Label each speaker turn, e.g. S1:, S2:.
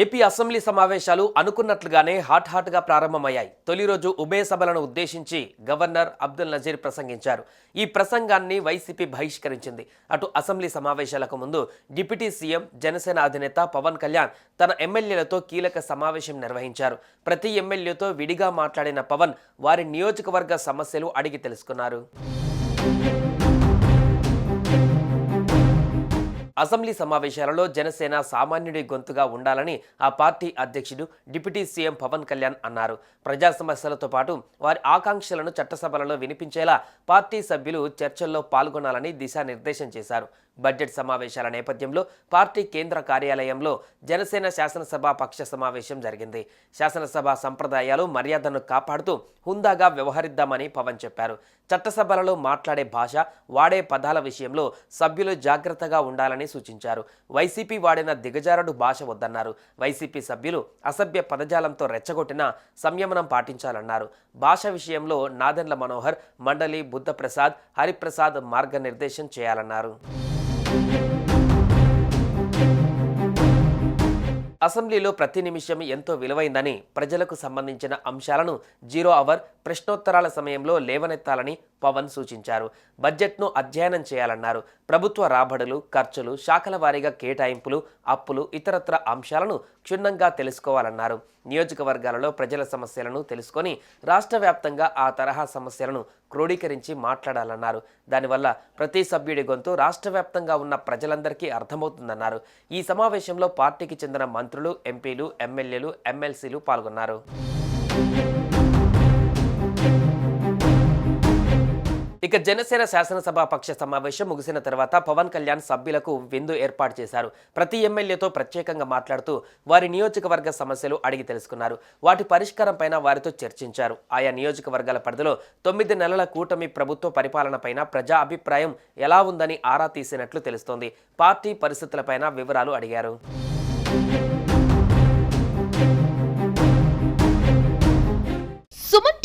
S1: AP assembly సమావేశాలు అనుకున్నట్లుగానే hot హాట్గా ప్రారంభమయ్యాయి. తొలి రోజు ఉభయ సభలను ఉద్దేశించి గవర్నర్ అబ్దుల్ నజీర్ ప్రసంగించారు. ఈ ప్రసంగాన్ని వైసీపీ బహిష్కరించింది. అటు అసెంబ్లీ సమావేశాలకు ముందు డిప్యూటీ సీఎం జనసేన అధినేత పవన్ కళ్యాణ్ తన ఎమ్మెల్యేలతో కీలక సమావేశం నిర్వహించారు. ప్రతి ఎమ్మెల్యేతో విడిగా మాట్లాడిన పవన్ వారి నియోజకవర్గ సమస్యలు అడిగి తెలుసుకున్నారు. అసెంబ్లీ సమావేశాలలో జనసేన సామాన్యుడి గొంతుగా ఉండాలని ఆ పార్టీ అధ్యక్షుడు డిప్యూటీ సీఎం పవన్ కళ్యాణ్ అన్నారు. ప్రజా సమస్యలతో పాటు వారి ఆకాంక్షలను చట్టసభలలో వినిపించేలా పార్టీ సభ్యులు చర్చల్లో పాల్గొనాలని దిశానిర్దేశం చేశారు. బడ్జెట్ సమావేశాల నేపథ్యంలో పార్టీ కేంద్ర కార్యాలయంలో జనసేన శాసనసభ పక్ష సమావేశం జరిగింది. శాసనసభ సంప్రదాయాలు మర్యాదను కాపాడుతూ హుందాగా వ్యవహరిద్దామని పవన్ చెప్పారు. చట్టసభలలో మాట్లాడే భాష వాడే పదాల విషయంలో సభ్యులు జాగ్రత్తగా ఉండాలని సూచించారు. వైసీపీ వాడిన దిగజారుడు భాష వద్దన్నారు. వైసీపీ సభ్యులు అసభ్య పదజాలంతో రెచ్చగొట్టిన సంయమనం పాటించాలన్నారు. భాష విషయంలో నాదెండ్ల మనోహర్ మండలి బుద్ధప్రసాద్ హరిప్రసాద్ మార్గనిర్దేశం చేయాలన్నారు. అసెంబ్లీలో ప్రతి నిమిషం ఎంతో విలువైందని ప్రజలకు సంబంధించిన అంశాలను జీరో అవర్ ప్రశ్నోత్తరాల సమయంలో లేవనెత్తాలని పవన్ సూచించారు. బడ్జెట్ను అధ్యయనం చేయాలన్నారు. ప్రభుత్వ రాబడులు ఖర్చులు శాఖల వారీగా కేటాయింపులు అప్పులు ఇతరత్ర అంశాలను క్షుణ్ణంగా తెలుసుకోవాలన్నారు. నియోజకవర్గాలలో ప్రజల సమస్యలను తెలుసుకొని రాష్ట్ర వ్యాప్తంగా ఆ తరహా సమస్యలను క్రోడీకరించి మాట్లాడాలన్నారు. దానివల్ల ప్రతి సభ్యుడి గొంతు రాష్ట్ర వ్యాప్తంగా ఉన్న ప్రజలందరికీ అర్థమవుతుందన్నారు. ఈ సమావేశంలో పార్టీకి చెందిన మంత్రులు ఎంపీలు ఎమ్మెల్యేలు ఎమ్మెల్సీలు పాల్గొన్నారు. ఇక జనసేన శాసనసభ పక్ష సమావేశం ముగిసిన తర్వాత పవన్ కళ్యాణ్ సభ్యులకు విందు ఏర్పాటు చేశారు. ప్రతి ఎమ్మెల్యేతో ప్రత్యేకంగా మాట్లాడుతూ వారి నియోజకవర్గ సమస్యలు అడిగి తెలుసుకున్నారు. వాటి పరిష్కారంపైన వారితో చర్చించారు. ఆయా నియోజకవర్గాల పరిధిలో తొమ్మిది నెలల కూటమి ప్రభుత్వ పరిపాలనపైన ప్రజా అభిప్రాయం ఎలా ఉందని ఆరా తీసినట్లు తెలుస్తోంది. పార్టీ పరిస్థితులపైన వివరాలు అడిగారు.